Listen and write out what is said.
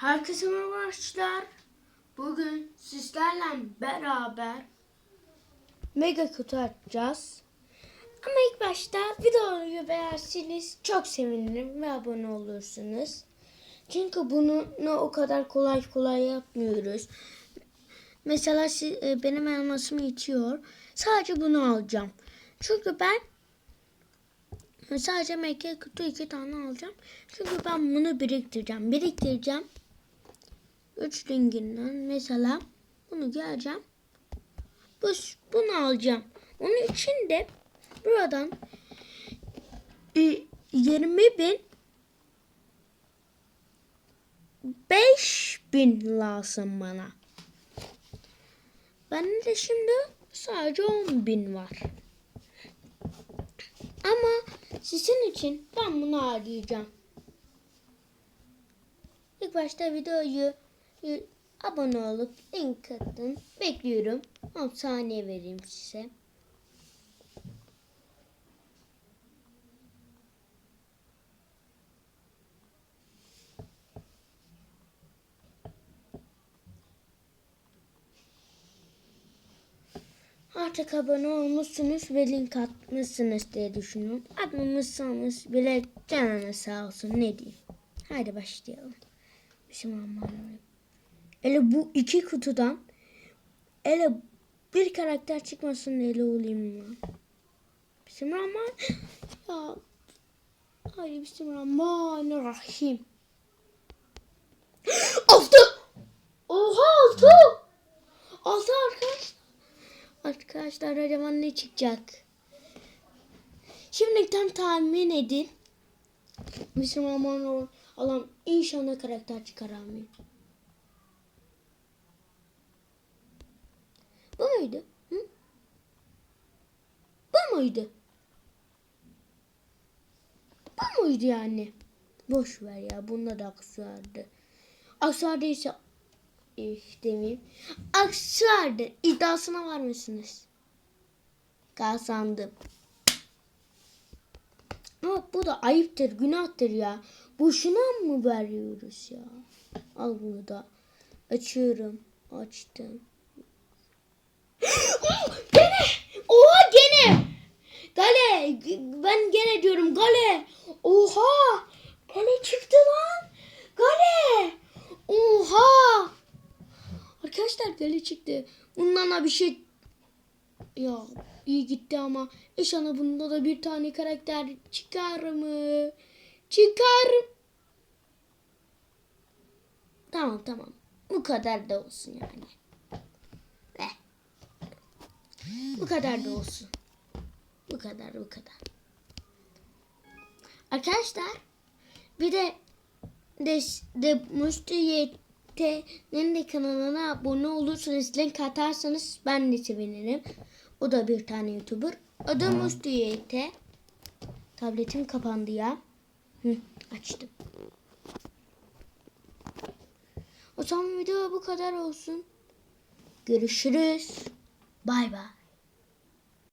Herkese merhaba arkadaşlar. Bugün sizlerle beraber mega kutu açacağız. Ama ilk başta videoyu beğenirseniz çok sevinirim ve abone olursunuz. Çünkü bunu ne o kadar kolay kolay yapmıyoruz. Mesela e, benim elmasım yetiyor. Sadece bunu alacağım. Çünkü ben sadece mega kutu iki tane alacağım. Çünkü ben bunu biriktireceğim. Biriktireceğim. 3 ringinden mesela bunu geleceğim. Bu, bunu alacağım. Onun için de buradan e, 20 bin 5 bin lazım bana. Bende de şimdi sadece 10 bin var. Ama sizin için ben bunu arayacağım. İlk başta videoyu e, abone olup link atın. Bekliyorum. 10 saniye vereyim size. Artık abone olmuşsunuz ve link atmışsınız diye düşünüyorum. Atmamışsanız bile canınız sağ olsun ne diyeyim. Hadi başlayalım. Bismillahirrahmanirrahim. Hele bu iki kutudan hele bir karakter çıkmasın hele olayım mı? Bismillahirrahmanirrahim. Ya. Haydi Bismillahirrahmanirrahim. Altı. Oha altı. Altı arkadaşlar. Arkadaşlar acaba ne çıkacak? Şimdi tam tahmin edin. Bismillahirrahmanirrahim. Allah'ım inşallah karakter çıkar amin. Muydu? Hı? Bu muydu? Bu muydu yani? Boş ver ya. Bunda da aksuardı. Aksuar değilse eh, demeyeyim. Aksuardı. İddiasına var mısınız? Kazandım. Ama bu da ayıptır, günahtır ya. Boşuna mı veriyoruz ya? Al bunu da. Açıyorum. Açtım. Gene! Oha gene! Gale! Ben gene diyorum gale! Oha! Gale çıktı lan! Gale! Oha! Arkadaşlar gale çıktı. Bundan da bir şey... Ya iyi gitti ama inşallah bunda da bir tane karakter çıkar mı? Çıkar. Tamam tamam. Bu kadar da olsun yani. Bu kadar da olsun. Bu kadar bu kadar. Arkadaşlar bir de de, de Müstüyet'in de kanalına abone olursanız link atarsanız ben de sevinirim. O da bir tane YouTuber. O da Müstüyet'e. Tabletim kapandı ya. Hı, açtım. O zaman video bu kadar olsun. Görüşürüz. Bay bay.